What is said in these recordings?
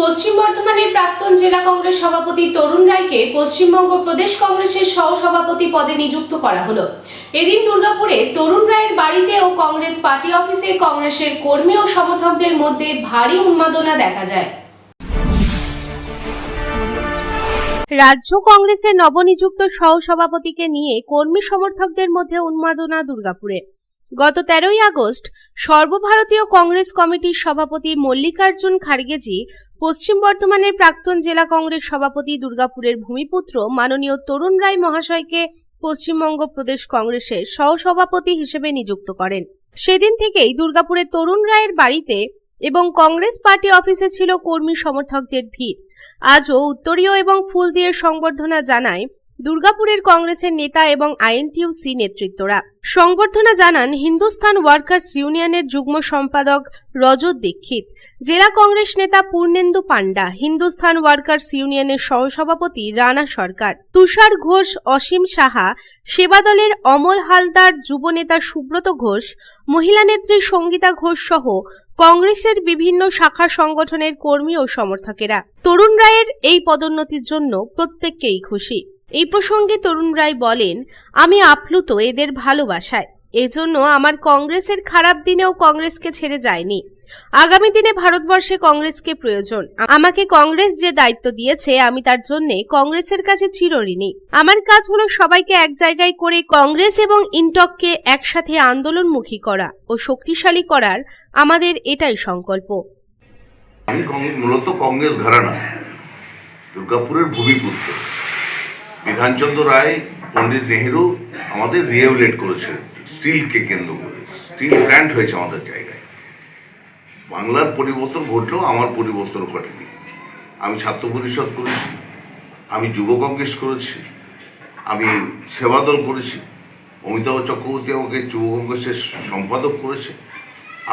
পশ্চিম বর্ধমানের প্রাক্তন জেলা কংগ্রেস সভাপতি তরুণ রায়কে পশ্চিমবঙ্গ প্রদেশ কংগ্রেসের সহসভাপতি পদে নিযুক্ত করা হলো। এদিন দুর্গাপুরে তরুণ রায়ের বাড়িতে ও কংগ্রেস পার্টি অফিসে কংগ্রেসের কর্মী ও সমর্থকদের মধ্যে ভারী উন্মাদনা দেখা যায়। রাজ্য কংগ্রেসের নবনিযুক্ত সহসভাপতিকে নিয়ে কর্মী সমর্থকদের মধ্যে উন্মাদনা দুর্গাপুরে। গত তেরোই আগস্ট সর্বভারতীয় কংগ্রেস কমিটির সভাপতি মল্লিকার্জুন খার্গেজি পশ্চিম বর্ধমানের প্রাক্তন জেলা কংগ্রেস সভাপতি দুর্গাপুরের ভূমিপুত্র মাননীয় তরুণ রায় মহাশয়কে পশ্চিমবঙ্গ প্রদেশ কংগ্রেসের সহসভাপতি হিসেবে নিযুক্ত করেন। সেদিন থেকেই দুর্গাপুরে তরুণ রায়ের বাড়িতে এবং কংগ্রেস পার্টি অফিসে ছিল কর্মী সমর্থকদের ভিড়। আজও উত্তরীয় এবং ফুল দিয়ে সংবর্ধনা জানায় দুর্গাপুরের কংগ্রেসের নেতা এবং আইএনটিউসি নেতৃত্বরা। সংবর্ধনা জানান হিন্দুস্তান ওয়ার্কার্স ইউনিয়নের যুগ্ম সম্পাদক রজত দীক্ষিত। জেলা কংগ্রেস নেতা পূর্ণেন্দু পান্ডা হিন্দুস্তান ওয়ার্কার্স ইউনিয়নের সহসভাপতি রানা সরকার, তুষার ঘোষ, অসীম সাহা সেবাদলের অমল হালদার যুবনেতা সুব্রত ঘোষ, মহিলা নেত্রী সঙ্গীতা ঘোষ সহ কংগ্রেসের বিভিন্ন শাখা সংগঠনের কর্মী ও সমর্থকেরা। তরুণ রায়ের এই পদোন্নতির জন্য প্রত্যেককেই খুশি। এই প্রসঙ্গে তরুণ রায় বলেন, আমি আপ্লুত এদের ভালোবাসায়। এজন্য আমার কংগ্রেসের খারাপ দিনেও কংগ্রেসকে ছেড়ে যায়নি। আগামী দিনে ভারতবর্ষে কংগ্রেসকে প্রয়োজন। আমাকে কংগ্রেস যে দায়িত্ব দিয়েছে, আমি তার জন্য কংগ্রেসের কাছে চিরঋণী। আমার কাজ হলো সবাইকে এক জায়গায় করে কংগ্রেস এবং ইন্টককে একসাথে আন্দোলনমুখী করা ও শক্তিশালী করার আমাদের এটাই সংকল্প। আমি মূলত কংগ্রেস ঘরানা। দুর্গাপুরের ভূমিপুত্র। বিধানচন্দ্র রায়, পণ্ডিত নেহেরু আমাদের রিয়েভুলেট করেছে স্টিলকে কেন্দ্র করে। স্টিল প্ল্যান্ট হয়েছে আমাদের জায়গায়। বাংলার পরিবর্তন ঘটলেও আমার পরিবর্তন ঘটেনি। আমি ছাত্র পরিষদ করেছি, আমি যুব কংগ্রেস করেছি, আমি সেবাদল করেছি, অমিতাভ চক্রবর্তী আমাকে যুব কংগ্রেসের সম্পাদক করেছে,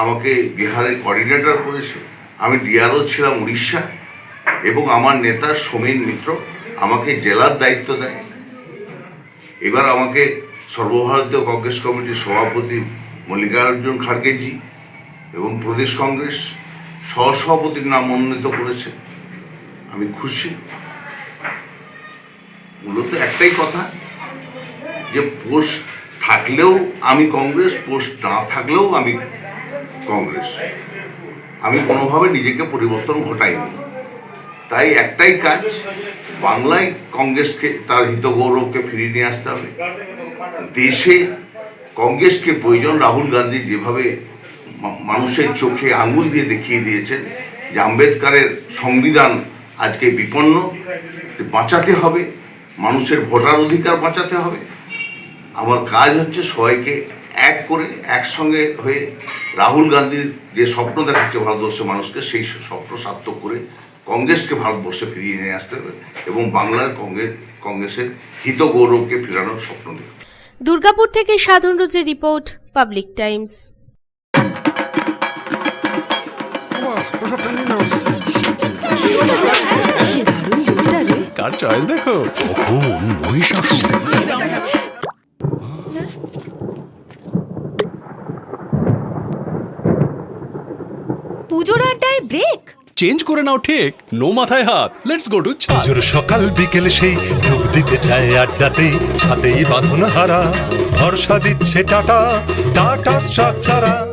আমাকে বিহারের কোঅর্ডিনেটর করেছে, আমি ডিআরও ছিলাম উড়িষ্যা এবং আমার নেতা সোমেন মিত্র আমাকে জেলার দায়িত্ব দেয়। এবার আমাকে সর্বভারতীয় কংগ্রেস কমিটির সভাপতি মল্লিকার্জুন খাড়গেজি এবং প্রদেশ কংগ্রেস সহসভাপতির নাম মনোনীত করেছে। আমি খুশি। মূলত একটাই কথা, যে পোস্ট থাকলেও আমি কংগ্রেস, পোস্ট না থাকলেও আমি কংগ্রেস। আমি কোনোভাবে নিজেকে পরিবর্তন ঘটাইনি। তাই একটাই কাজ, বাংলায় কংগ্রেসকে, তার হিত গৌরবকে ফিরিয়ে নিয়ে আসতে হবে। দেশে কংগ্রেসকে প্রয়োজন রাহুল গান্ধী যেভাবে মানুষের চোখে আঙুল দিয়ে দেখিয়ে দিয়েছেন যে আম্বেদকারের সংবিধান আজকে বিপন্ন বাঁচাতে হবে, মানুষের ভোটার অধিকার বাঁচাতে হবে। আমার কাজ হচ্ছে সবাইকে এক করে একসঙ্গে হয়ে রাহুল গান্ধীর যে স্বপ্ন দেখাচ্ছে ভারতবর্ষের মানুষকে, সেই স্বপ্ন সার্থক করে কংগ্রেসকে ভারতবর্ষে ফিরিয়ে নিয়ে আসতে হবে এবং বাংলার কংগ্রেস কংগ্রেসের হিত গৌরবকে ফেরানোর স্বপ্ন দেখতে হবে। দুর্গাপুর থেকে সাধন রোজের রিপোর্ট পাবলিক টাইমস। কার চয়েস দেখো? কখন মহিষাসুর? পুজোর আড্ডায় ব্রেক চেঞ্জ করে নাও ঠিক। নো মাথায় হাত। লেটস গো টু পুজোর সকাল বিকেল সেই ডুব দিতে চায় আড্ডাতে। ছাতেই বাঁধন হারা, ভরসা দিচ্ছে টাটা টাটা স্ট্রাকচারা।